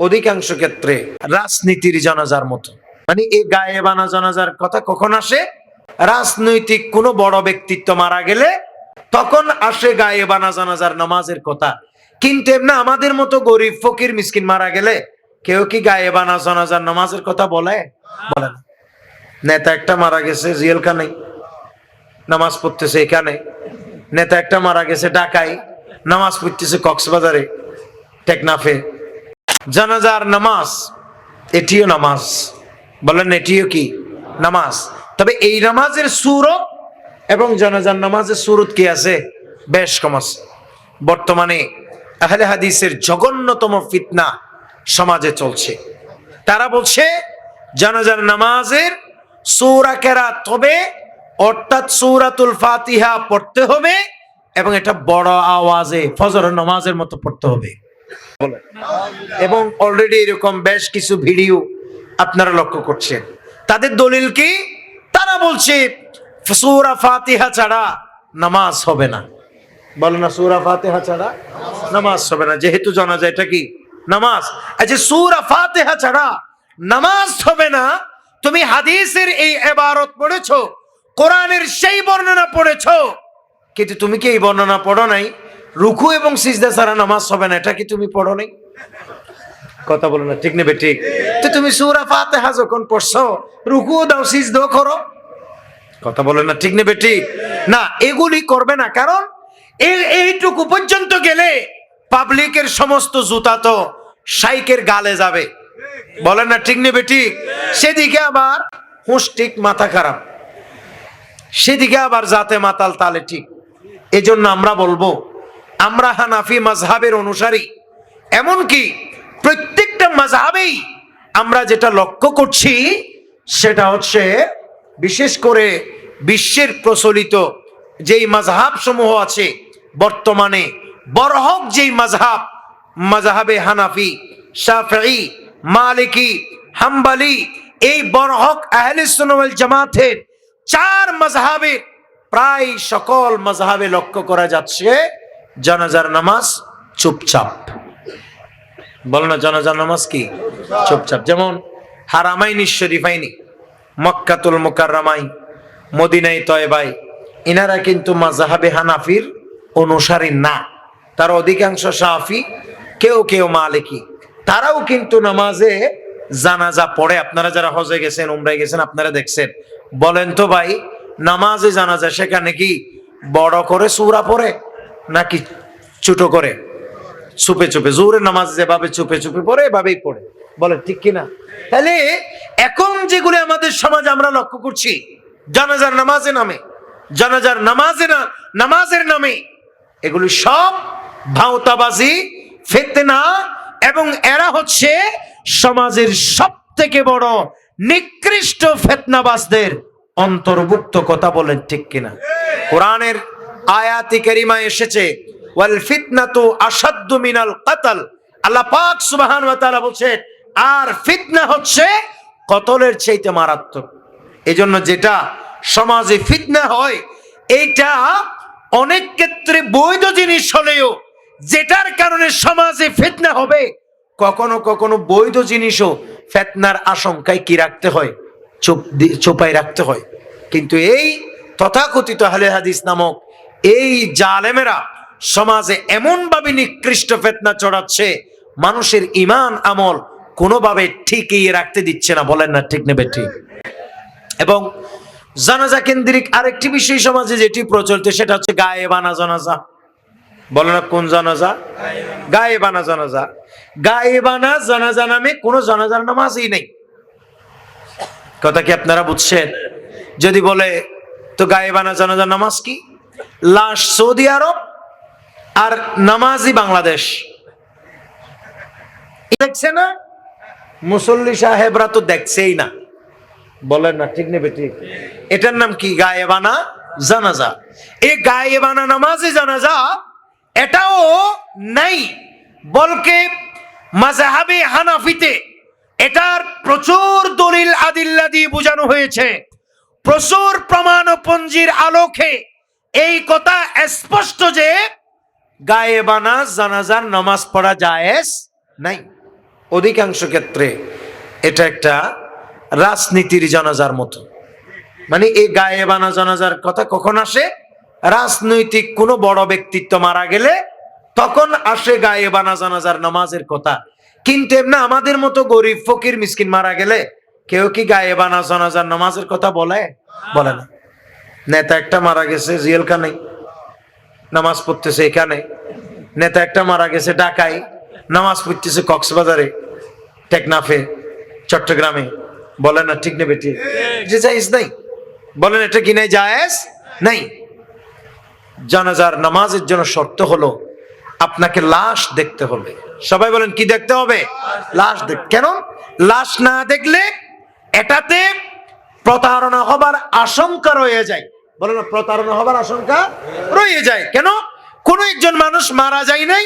অধিকাংশ ক্ষেত্রে রাজনীতির জানাজার মতো। মানে এই গায়ে বানা জানাজার কথা কখন আসে? রাজনৈতিক কোনো বড় ব্যক্তিত্ব মারা গেলে তখন আসে গায়ে বানা জানাজার নামাজের কথা। কিন্তু এমনি আমাদের মতো গরিব, ফকির, মিসকিন মারা গেলে কেউ কি গায়ে বানা জানাজার নামাজের কথা বলে? বলে না। নেতা একটা মারা গেছে জেলখানে নামাজ পড়তেছে এখানে। নেতা একটা মারা গেছে ঢাকায়। নামাজ পড়তেছে কক্সবাজারে। টেকনাফে। জানাজার নামাজ, এটিও নামাজ। বলেন, এটিও কি? নামাজ। তবে এই নামাজের সুরত এবং জানাজার নামাজের সুরত কি আছে? বেশ কম আছে। বর্তমানে আহলে হাদিসের জঘন্যতম ফিতনা সমাজে চলছে। তারা বলছে, জানাজার নামাজের সূরা কেরাত হবে, অর্থাৎ সূরাতুল ফাতিহা পড়তে হবে এবং এটা বড় আওয়াজে ফজর নামাজের মতো পড়তে হবে। এবং অলরেডি এরকম বেশ কিছু ভিডিও আপনারা লক্ষ্য করছেন। তাদের দলিল কি? তারা বলছে, সূরা ফাতিহা ছাড়া নামাজ হবে না। বলো না, সূরা ফাতিহা ছাড়া নামাজ হবে না। যেহেতু জানা যায় এটা কি? নামাজ। আচ্ছা সূরা ফাতিহা ছাড়া নামাজ হবে না। তুমি হাদিসের এই এবারত পড়েছো, কোরআনের সেই বর্ণনা পড়েছো। কিন্তু তুমি কি এই বর্ণনা পড়ো নাই? রুকু এবং সিজদা ছাড়া নামাজ হবে না, এটা কি তুমি পড়ো নাই কথা বলো না, ঠিক নেবে, ঠিক। তো তুমি সূরা ফাতিহা যখন পড়ছো, রুকু দাও সিজদাও করো। কথা বলে না, ঠিক নেবে, ঠিক। না, এগুলি করবে না, কারণ এই এইটুকু পর্যন্ত গেলে পাবলিকের সমস্ত জুতা তো সাইকের গালে যাবে। বলে না, ঠিক নেবে, ঠিক। সেদিকে আবার হুঁশ ঠিক মাথা খারাপ। সেদিকে আবার জাতে মাতাল তালে ঠিক। এজন্য আমরা বলব আমরা হানাফি মাজহাবের অনুসারী। এমনকি প্রত্যেকটা মাজহাবেই আমরা যেটা লক্ষ্য করছি, সেটা হচ্ছে বিশেষ করে বিশ্বের প্রচলিত যেই মাজহাব সমূহ আছে বর্তমানে, বরহক যেই মাজহাব মাজহাবে হানাফি শাফি মালিকি, হাম্বালি, এই বরহক আহলে সুন্নাত জামাতের চার মাজহাবের প্রায় সকল মাজহাবে লক্ষ্য করা যাচ্ছে। জানাজার নামাজ চুপচাপ। বলো না, জানাজার নামাজ কি? চুপচাপ। যেমন হারামাইনি শরীফাইনি, মক্কাতুল মুকাররামাই মদিনাই তয়বাই, ইনারা কিন্তু মাজাহাবে হানাফির অনুসারী না। তার অধিকাংশ সাফি কেউ কেউ মালিকি। তারাও কিন্তু নামাজে জানাজা পড়ে। আপনারা যারা হজে গেছেন, উমরায় গেছেন, আপনারা দেখছেন। বলেন তো ভাই, নামাজে জানাজা সেখানে কি বড় করে সুরা পড়ে? নাকি ছোট করে? চুপে চুপে জোরে নামাজ যেভাবে চুপে চুপে পড়ে, এভাবেই পড়ে। বলে ঠিক কিনা? তাহলে এখন যেগুলো আমাদের সমাজে আমরা লক্ষ্য করছি, জানাজার নামাজে নামে, জানাজার নামাজে না নামাজের নামে, এগুলি সব ভাওতাবাজি, ফেতনা, এবং এরা হচ্ছে সমাজের সব থেকে বড় নিকৃষ্ট ফেতনাবাজদের অন্তর্ভুক্ত কথা বলেন ঠিক কিনা? কোরআনের আয়াতি কারিমা এসেছে, ওয়াল ফিতনাতু আসাদ্দু মিনাল কাতাল। আল্লাহ পাক সুবহানাহু ওয়া তাআলা বলছেন, আর ফিতনা হচ্ছে কতলের চাইতে মারাত্মক। এজন্য যেটা সমাজে ফিতনা হয়, এইটা অনেক ক্ষেত্রে বৈধ জিনিস হলেও যেটার কারণে সমাজে ফিতনা হবে, কখনো কখনো বৈধ জিনিসও ফেতনার আশঙ্কায় কি রাখতে হয়? চুপ চোপায় রাখতে হয়। কিন্তু এই তথাকথিত হালে হাদিস নামক এই জালেমেরা সমাজে এমনভাবে নিকৃষ্ট ফেতনা চড়াচ্ছে, মানুষের ইমান, আমল কোনোভাবে ঠিকই রাখতে দিচ্ছে না, বলেন না ঠিক নেবে ঠিক। এবং জানাজা কেন্দ্রিক আরেকটি বিষয় সমাজে যেটি প্রচলিত, সেটা হচ্ছে গায়ে বানা জানাজা। বলো না কোন জানাজা? গায়ে বানা জানাজা। গায়ে বানা জানাজা নামে কোনো জানাজার নামাজই নেই। কথা কি আপনারা বুঝছেন? যদি বলে, তো গায়ে বানা জানাজার নামাজ কি? লাশ সৌদি আরব আর নামাজই বাংলাদেশ। দেখছে না? মুসল্লি সাহেবরা তো দেখছেই না। বলেন না, ঠিক নেবে, ঠিক। এটার নাম কি? গায়েবানা জানাজা। এই গায়েবানা নামাজে জানাজা এটাও নাই, বলকে মাজাহাবে হানাফিতে এটার প্রচুর দলিল আদিল্লা দিয়ে বোঝানো হয়েছে। প্রচুর প্রমাণ পঞ্জির আলোকে এই কথা স্পষ্ট যে গায়েবানা জানাজার নামাজ পড়া জায়েজ নাই। অধিকাংশ ক্ষেত্রে এটা একটা রাজনীতির জানাজার মতো। মানে এই গায়ে বানা জানাজার কথা কখন আসে? রাজনৈতিক কোনো বড় ব্যক্তিত্ব মারা গেলে তখন আসে গায়ে বানা জানাজার নামাজের কথা। কিন্তু এমনি আমাদের মতো গরিব ফকির মিসকিন মারা গেলে কেউ কি গায়ে বানা জানাজার নামাজের কথা বলে? বলে না। নেতা একটা মারা গেছে জেলখানে নামাজ পড়তেছে এখানে। নেতা একটা মারা গেছে ঢাকায়, নামাজ পড়তেছে কক্সবাজারে, টেকনাফে, চট্টগ্রামে। বলে না ঠিক নেবে ঠিক যে জায়েজ নাই। বলেন এটা কি নাই নাই। জানাজার নামাজের জন্য শর্ত হলো আপনাকে লাশ দেখতে হবে। সবাই বলেন, কি দেখতে হবে? লাশ দেখ, কেন? লাশ না দেখলে এটাতে প্রতারণা হবার আশঙ্কা রয়ে যায়। বলেন, প্রতারণা হবার আশঙ্কা রয়ে যায়। কেন? কোন একজন মানুষ মারা যায় নাই,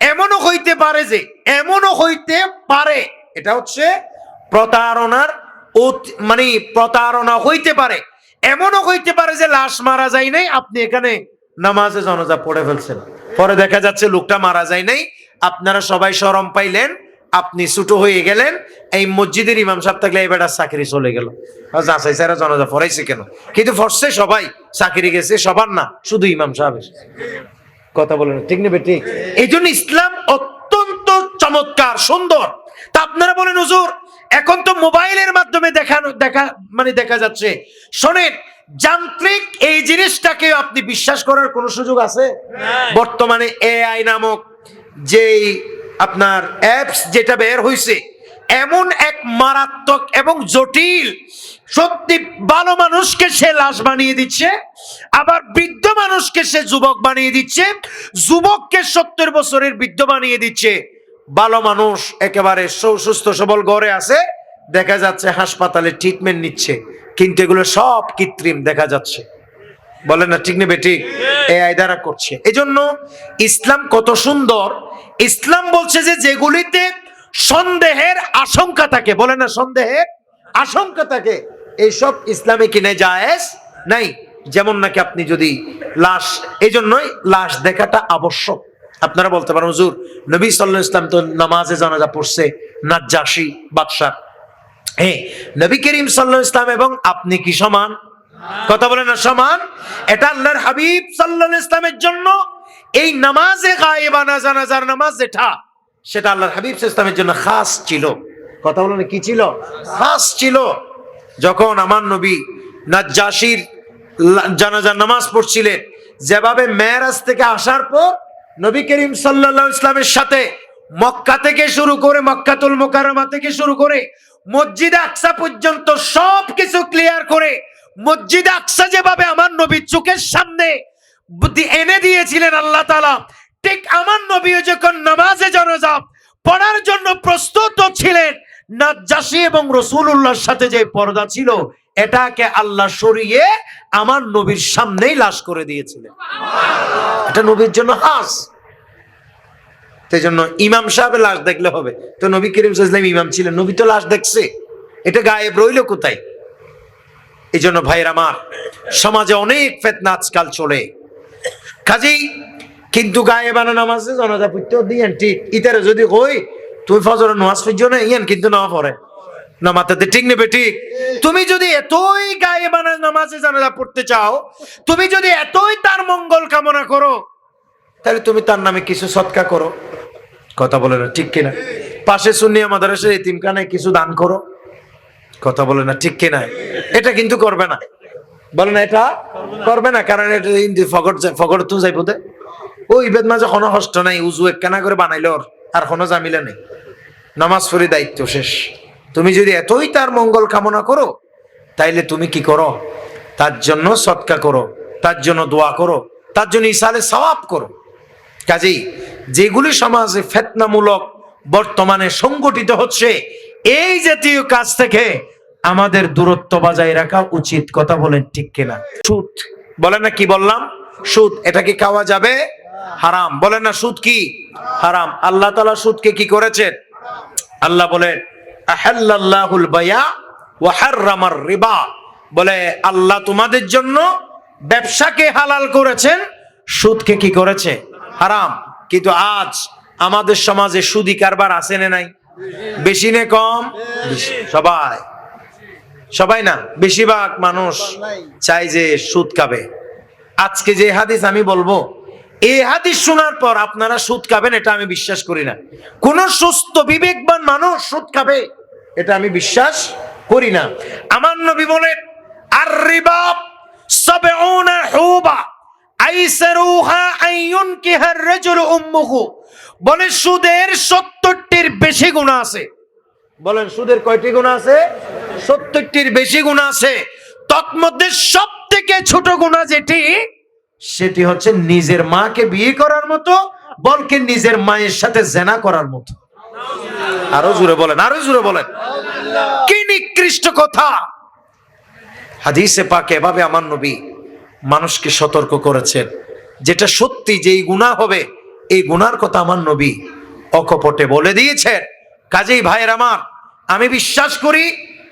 এমনও হইতে পারে যে, এমনও হইতে পারে। এটা হচ্ছে প্রতারণার মানে প্রতারণা হইতে পারে। এমনও হইতে পারে যে, লাশ মারা যায় নাই, আপনি এখানে নামাজে জনজা পড়ে ফেলছেন। পরে দেখা যাচ্ছে, লোকটা মারা যায় নাই। আপনারা সবাই শরম পাইলেন। আপনি ছোট হয়ে গেলেন এই মসজিদের ইমাম সাহেব থাকলে এই বেটার চাকরি চলে গেল। যাচাই স্যারা জনজা পড়াইছে কেন? কিন্তু ফরসে সবাই চাকরি গেছে সবার না শুধু ইমাম সাহেব এসেছে। কথা বলেন ঠিক নেবে ঠিক এই জন্য ইসলাম অত্যন্ত চমৎকার সুন্দর। তা আপনারা বলেন হুজুর এখন তো মোবাইলের মাধ্যমে দেখানো দেখা মানে দেখা যাচ্ছে। শোনেন যান্ত্রিক এই জিনিসটাকে আপনি বিশ্বাস করার কোনো সুযোগ আছে? বর্তমানে এআই নামক যেই আপনার অ্যাপস যেটা বের হয়েছে এমন এক মারাত্মক এবং জটিল, সত্যি ভালো মানুষকে সে লাশ বানিয়ে দিচ্ছে, আবার বৃদ্ধ মানুষকে সে যুবক বানিয়ে দিচ্ছে, যুবককে সত্তর বছরের বৃদ্ধ বানিয়ে দিচ্ছে। ভালো মানুষ একেবারে সুস্থ সবল গড়ে আছে, দেখা যাচ্ছে হাসপাতালে ট্রিটমেন্ট নিচ্ছে, কিন্তু এগুলো সব কৃত্রিম, দেখা যাচ্ছে। বলে না ঠিক নেবে ঠিক। এআই দ্বারা করছে। এজন্য ইসলাম কত সুন্দর। ইসলাম বলছে যে যেগুলিতে সন্দেহের আশঙ্কা থাকে বলে না সন্দেহের আশঙ্কা থাকে এইসব ইসলামে কিনে জায়েজ নাই? যেমন নাকি আপনি যদি লাশ এই জন্যই লাশ দেখাটা আবশ্যক। আপনারা বলতে পারেন হুজুর নবী সাল্লাহ ইসলাম তো নামাজে জানাজা পড়ছে নাজ্জাসী বাদশাহ। হ্যাঁ নবী করিম সাল্লাহ ইসলাম এবং আপনি কি সমান? কথা বলে না, সমান? এটা আল্লাহর হাবিব সাল্লাহ ইসলামের জন্য এই নামাজে গায়েবানা জানাজার নামাজ যেটা, সেটা আল্লাহর হাবিব ইসলামের জন্য খাস ছিল। কথা বলে কি ছিল? খাস ছিল। যখন আমার নবী নাজ্জাসির জানাজার নামাজ পড়ছিলেন, যেভাবে মেয়েরাজ থেকে আসার পর নবী করিম সাল্লাল্লাহু ইসলামের সাথে মক্কা থেকে শুরু করে মক্কাতুল মোকাররমা থেকে শুরু করে মসজিদ আকসা পর্যন্ত সব কিছু ক্লিয়ার করে মসজিদ আকসা যেভাবে আমার নবীর চোখের সামনে এনে দিয়েছিলেন আল্লাহ তালা ঠিক আমার নবীও যখন নামাজে জনজা পড়ার জন্য প্রস্তুত ছিলেন, নাজ্জাসী এবং রসুল্লাহর সাথে যে পর্দা ছিল, এটাকে আল্লাহ সরিয়ে আমার নবীর সামনেই লাশ করে দিয়েছিলেন। এটা নবীর জন্য হাস সেই জন্য ইমাম সাহেবের লাশ দেখলে হবে। তো নবী করিম সাল্লাম ইমাম ছিলেন, নবী তো লাশ দেখছে। এটা গায়েব রইল কোথায়? এই জন্য ভাইয়ের আমার, সমাজে অনেক ফেতনা আজকাল চলে। কাজেই কিন্তু গায়ে বানা নামাজে জনতা পড়তে দিয়েন ঠিক, ইতারে যদি কই, তুমি ফজর নামাজ পড়ছো না, ইয়ান কিন্তু না পড়ে। না মাথাতে ঠিক নেবে ঠিক। তুমি যদি এতই গায়ে বানা নামাজে জানাজা পড়তে চাও, তুমি যদি এতই তার মঙ্গল কামনা করো, তাহলে তুমি তার নামে কিছু সৎকা করো। কথা বলে না, ঠিক কিনা? পাশে শুনি আমাদের এসে এতিমখানায় কিছু দান করো। কথা বলে না, ঠিক কিনা? এটা কিন্তু করবে না। বলে না, এটা করবে না, কারণ এটা ফগট ফগট তো যাইব দে। ওই বেদ মাঝে কোনো কষ্ট নাই, উজু একখানা করে বানাইল ওর, আর কোনো জামিলা নেই। নামাজ পড়ে দায়িত্ব শেষ। তুমি যদি এতই তার মঙ্গল কামনা করো, তাইলে তুমি কি করো? তার জন্য সৎকা করো, তার জন্য দোয়া করো, তার জন্য ইসালে সওয়াব করো। কাজেই যেগুলি সমাজে ফেতনামূলক বর্তমানে সংগঠিত হচ্ছে এই জাতীয় কাজ থেকে আমাদের দূরত্ব বজায় রাখা উচিত, কথা বলেন ঠিক কিনা? সুদ, বলেন না কি বললাম? সুদ, এটা কি খাওয়া যাবে? হারাম, বলেন না সুদ কি? হারাম। আল্লাহ তালা সুদকে কি করেছেন? আল্লাহ বলেন আহাল্লাহুল বায়া ওয়া হাররামার রিবা। বলে, আল্লাহ তোমাদের জন্য ব্যবসাকে হালাল করেছেন, সুদকে কি করেছে? হারাম। কিন্তু আজ আমাদের সমাজে সুদি কারবার আছে না নাই? বেশি নে কম? সবাই। সবাই না, বেশিরভাগ মানুষ চাই যে সুদ খাবে। আজকে যে হাদিস আমি বলব, এই হাদিস শোনার পর আপনারা সুদ খাবেন, এটা আমি বিশ্বাস করি না। কোন সুস্থ, বিবেকবান মানুষ সুদ খাবে, এটা আমি বিশ্বাস করি না। আমার নবী বলেন, আর রিবাব সাবউনা হুবা। বলে সুদের সত্তরটির বেশি গুণা আছে। বলেন, সুদের কয়টি গুণা আছে? সত্তরটির বেশি গুণা আছে। তৎমধ্যে সব থেকে ছোট গুণা যেটি, সেটি হচ্ছে নিজের মাকে বিয়ে করার মতো বলকে নিজের মায়ের সাথে জেনা করার মতো। আরও জুড়ে বলেন, আরও জুড়ে বলেন। কি নিকৃষ্ট কথা। হাদিসে পাকে এভাবে আমার নবী মানুষকে সতর্ক করেছেন। যেটা সত্যি যে এই গুণা হবে, এই গুনার কথা আমার নবী অকপটে বলে দিয়েছেন। কাজেই ভাইয়ের আমার, আমি বিশ্বাস করি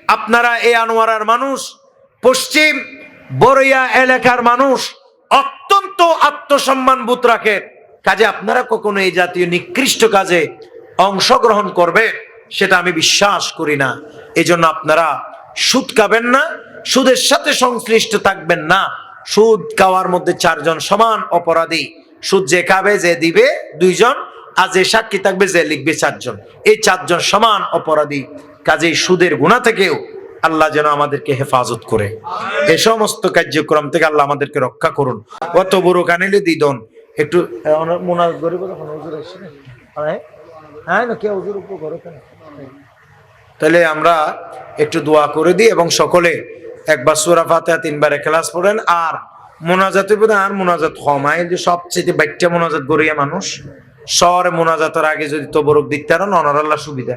আপনারা এই আনোয়ারার মানুষ, পশ্চিম বড়ইয়া এলাকার মানুষ, অত্যন্ত আত্মসম্মান বোধ রাখেন। কাজে আপনারা কখনো এই জাতীয় নিকৃষ্ট কাজে অংশগ্রহণ করবে সেটা আমি বিশ্বাস করি না। এজন্য আপনারা সুদ খাবেন না, সুদের সাথে সংশ্লিষ্ট থাকবেন না। সুদ খাওয়ার মধ্যে চারজন সমান অপরাধী। সুদ যে খাবে, যে দিবে, দুইজন। আর যে সাক্ষী থাকবে, যে লিখবে চারজন। এই চারজন সমান অপরাধী। কাজেই সুদের গুণা থেকেও আল্লাহ যেন আমাদেরকে হেফাজত করে। এ সমস্ত কার্যক্রম থেকে আল্লাহ আমাদেরকে রক্ষা করুন। কত বড় কানিলে দিদন একটু? হ্যাঁ? তাহলে আমরা একটু দোয়া করে দিই এবং সকলে একবার সুরা ফাতে তিনবার এখলাস পড়েন, আর মোনাজাতের বোধ আর মোনাজাত কমায় যে সবচেয়ে বাইকটা মোনাজাত গড়িয়া মানুষ, শহরে মোনাজাতের আগে যদি তবরক দিতে পারেন অনারাল্লাহ সুবিধা।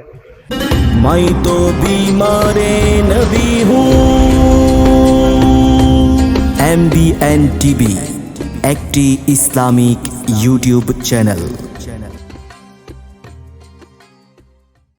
মাই তো বিমারে নবী হু। এমবিএন টিভি, একটি ইসলামিক ইউটিউব চ্যানেল।